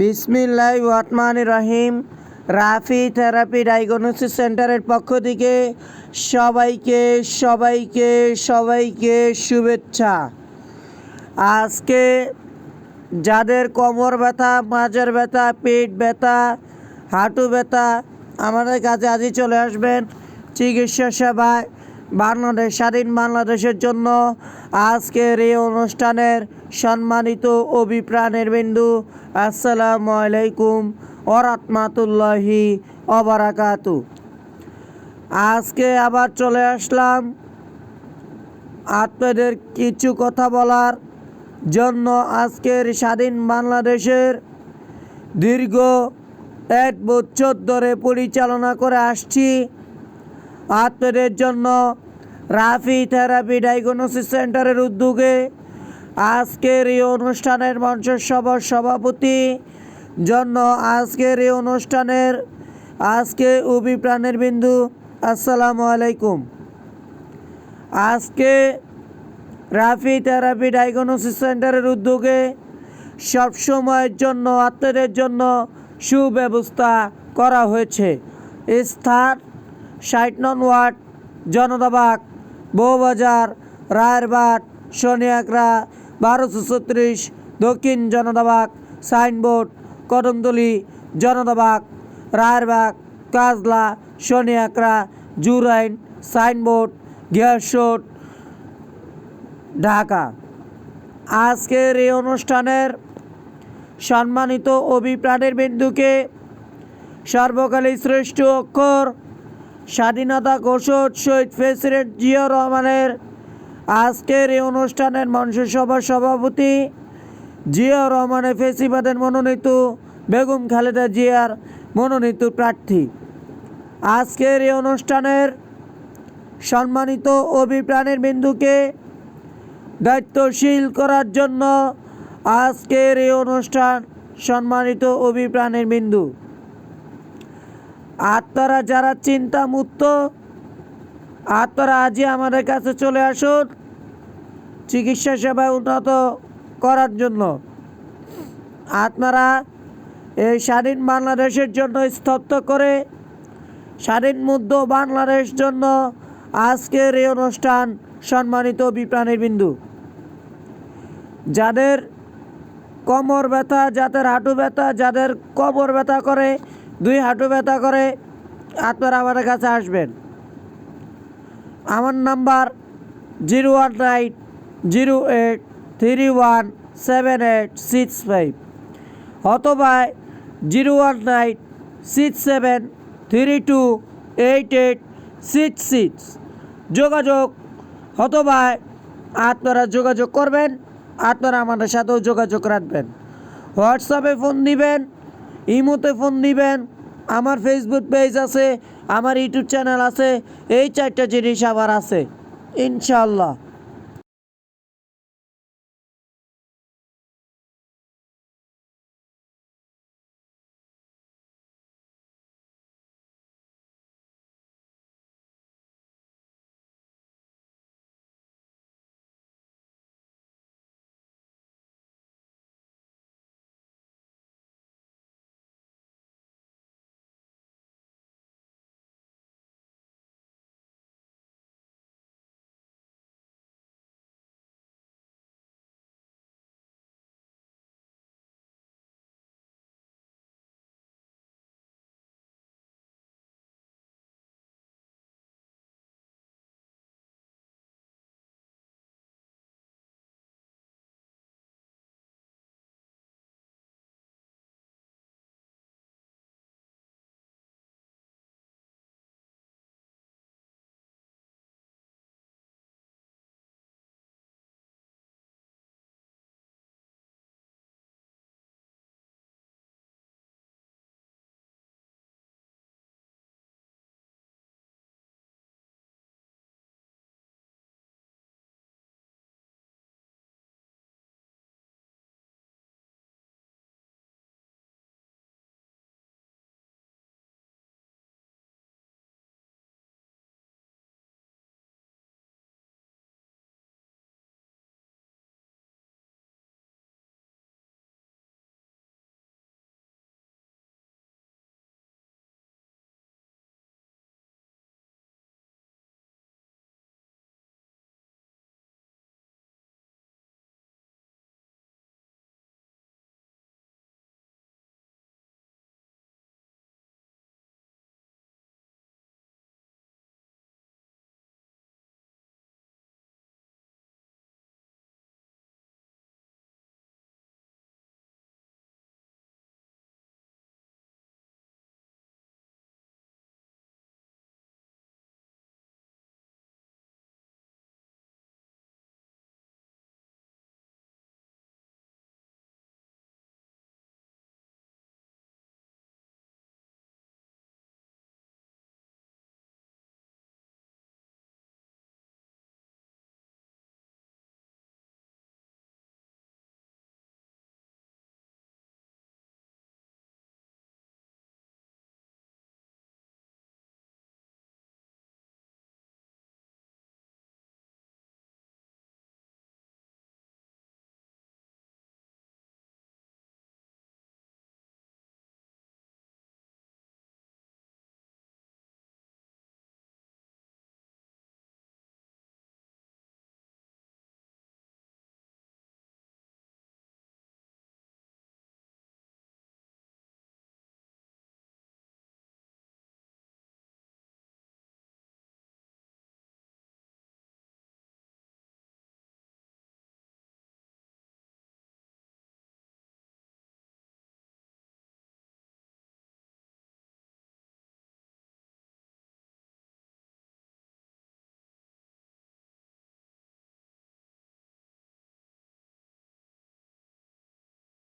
বিসমিল্লাহ ওয়াতমান রহিম। রাফি থেরাপি ডায়াগনোসিস সেন্টারের পক্ষ থেকে সবাইকে সবাইকে সবাইকে শুভেচ্ছা। আজকে যাদের কোমর ব্যথা মাজার ব্যথা, পেট ব্যথা, হাঁটু ব্যথা, আমাদের কাছে আজই চলে আসবেন চিকিৎসা সেবায়। বাংলাদেশ, স্বাধীন বাংলাদেশের জন্য আজকের এই অনুষ্ঠানের সম্মানিত অভিপ্রাণের বিন্দু, আসসালামু আলাইকুম ওরাতমাতুল্লাহি অবরাকাতু আজকে আবার চলে আসলাম আপনাদের কিছু কথা বলার জন্য আজকের স্বাধীন বাংলাদেশের দীর্ঘ এক বছর ধরে পরিচালনা করে আসছি। আপনাদের জন্য রাফি থেরাপি ডায়াগনোসিস সেন্টারের উদ্যোগে আজকের এই অনুষ্ঠানের মঞ্চ সভার সভাপতি জন্য আজকের এই অনুষ্ঠানের আজকে অভিপ্রাণের বিন্দু, আসসালামু আলাইকুম। আজকে রাফি থেরাপি ডায়াগনোসিস সেন্টারের উদ্যোগে সবসময়ের জন্য আপনাদের জন্য সুব্যবস্থা করা হয়েছে। স্থান, ষাট নং ওয়ার্ড, জনতাবাগ, বউবাজার রায়েরবাট শনিয়াকড়া বারোশো ছত্রিশ, দক্ষিণ জনতাবাগ সাইনবোর্ড, কদমতলি জনতাবাগ রায়েরবাগ কাজলা শনিয়াকড়া জুরাইন, সাইনবোর্ড গিয়ারশোট ঢাকা। আজকের এই অনুষ্ঠানের সম্মানিত অভিপ্রাণের বিন্দুকে সর্বকালের শ্রেষ্ঠ অক্ষর স্বাধীনতা ঘোষক শহীদ প্রেসিডেন্ট জিয়া রহমানের আজকের এই অনুষ্ঠানের মঞ্চসভার সভাপতি জিয়া রহমানের ফেসিবাদের মনোনীত বেগম খালেদা জিয়ার মনোনীত প্রার্থী। আজকের এই অনুষ্ঠানের সম্মানিত অভিপ্রাণের বিন্দুকে দায়িত্বশীল করার জন্য আজকের এই অনুষ্ঠান সম্মানিত অভিপ্রাণের বিন্দু। আপনারা যারা চিন্তামুক্ত আপনারা আজই আমাদের কাছে চলে আসুন। চিকিৎসা সেবায় উন্নত করার জন্য। আপনারা এই স্বাধীন বাংলাদেশের জন্য স্তব্ধ করে স্বাধীন মুগ্ধ বাংলাদেশ জন্য আজকের এই অনুষ্ঠান সম্মানিত বিপ্রাণীর বিন্দু যাদের কোমর ব্যথা, যাদের হাঁটু ব্যথা, যাদের কোমর ব্যথা করে, দুই হাঁটু ব্যথা করে, আপনারা আমাদের কাছে আসবেন। আমার number zero one nine zero eight three one seven eight six five অথবা zero one nine six seven three two eight eight six six যোগাযোগ অথবা আপনারা যোগাযোগ করবেন, আপনারা আমাদের সাথেও যোগাযোগ রাখবেন। হোয়াটসঅ্যাপে ফোন দিবেন, ইমোতে ফোন দিবেন আমার ফেসবুক পেজ আছে আমার ইউটিউব চ্যানেল আছে এই চারটা জিনিস আবার আছে ইনশাল্লাহ